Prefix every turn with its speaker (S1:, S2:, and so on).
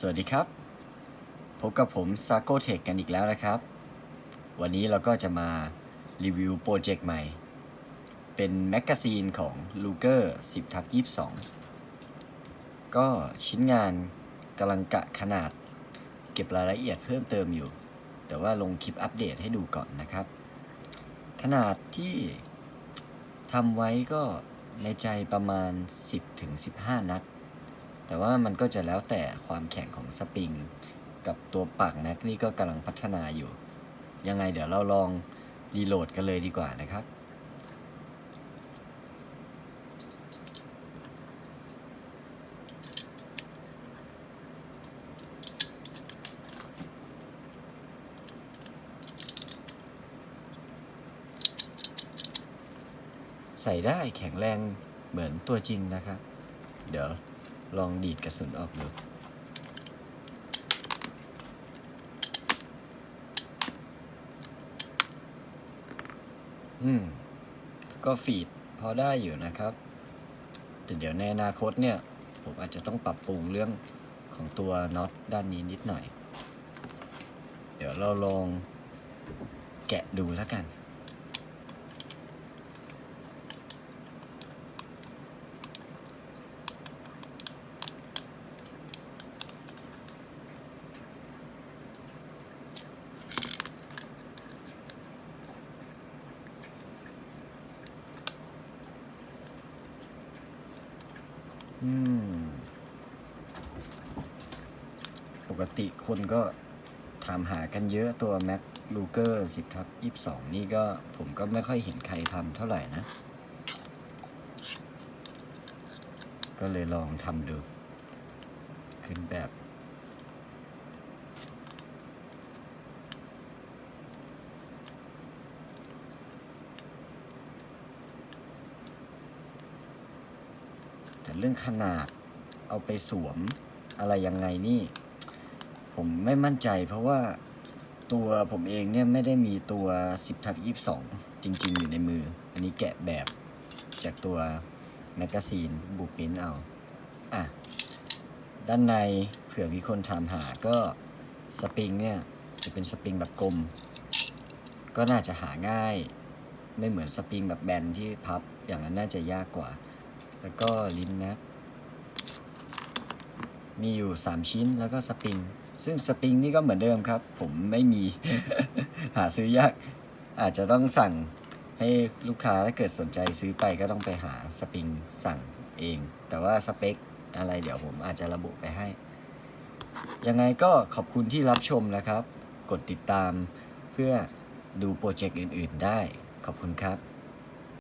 S1: สวัสดีครับ พบกับผมซาโกเทคกันอีกแล้วนะครับ วันนี้เราก็จะมารีวิวโปรเจกต์ใหม่ เป็นแมกกาซีนของ l u g e r 10ทับ22 ก็ชิ้นงานกำลังกะขนาด เก็บรายละเอียดเพิ่มเติมอยู่ แต่ว่าลงคลิปอัปเดตให้ดูก่อนนะครับ ขนาดที่ทำไว้ก็ในใจประมาณ 10-15 นัด แต่ว่ามันก็จะแล้วแต่ความแข็งของสปริง กับตัวปากแม็กนี่ก็กำลังพัฒนาอยู่ ยังไงเดี๋ยวเราลองรีโหลดกันเลยดีกว่านะครับใส่ได้แข็งแรงเหมือนตัวจริงนะครับ เดี๋ยว ลองดีดกระสุนออกดูอืม ก็ฟีดพอได้อยู่นะครับ แต่เดี๋ยวในอนาคตเนี่ย ผมอาจจะต้องปรับปรุงเรื่องของตัวน็อตด้านนี้นิดหน่อย เดี๋ยวเราลองแกะดูแล้วกัน ปกติคนก็ถามหากันเยอะตัว Mac Luger 10ทับ22นี่ก็ผมก็ไม่ค่อยเห็นใครทำเท่าไหร่นะ ก็เลยลองทำดู ขึ้นแบบ เรื่องขนาดเอาไปสวมอะไรยังไงนี่ ผมไม่มั่นใจ เพราะว่าตัวผมเองเนี่ยไม่ได้มีตัว 10ทับ22 จริง ๆ อยู่ในมือ อันนี้แกะแบบจากตัวแมกกาซีนบูปินเอา อะ ด้านในเผื่อมีคนถามหาก็สปริงเนี่ยจะเป็นสปริงแบบกลม ก็น่าจะหาง่าย ไม่เหมือนสปริงแบบแบนที่พับอย่างนั้นน่าจะยากกว่า แล้วก็ลิ้นแม็กมีอยู่ 3 ชิ้นแล้วก็สปริง ซึ่งสปริงนี่ก็เหมือนเดิมครับ ผมไม่มี หาซื้อยาก อาจจะต้องสั่งให้ลูกค้าถ้าเกิดสนใจซื้อไปก็ต้องไปหาสปริงสั่งเอง แต่ว่าสเปคอะไรเดี๋ยวผมอาจจะระบุไปให้ ยังไงก็ขอบคุณที่รับชมนะครับ กดติดตามเพื่อดูโปรเจกต์อื่น ๆ ได้ ขอบคุณครับ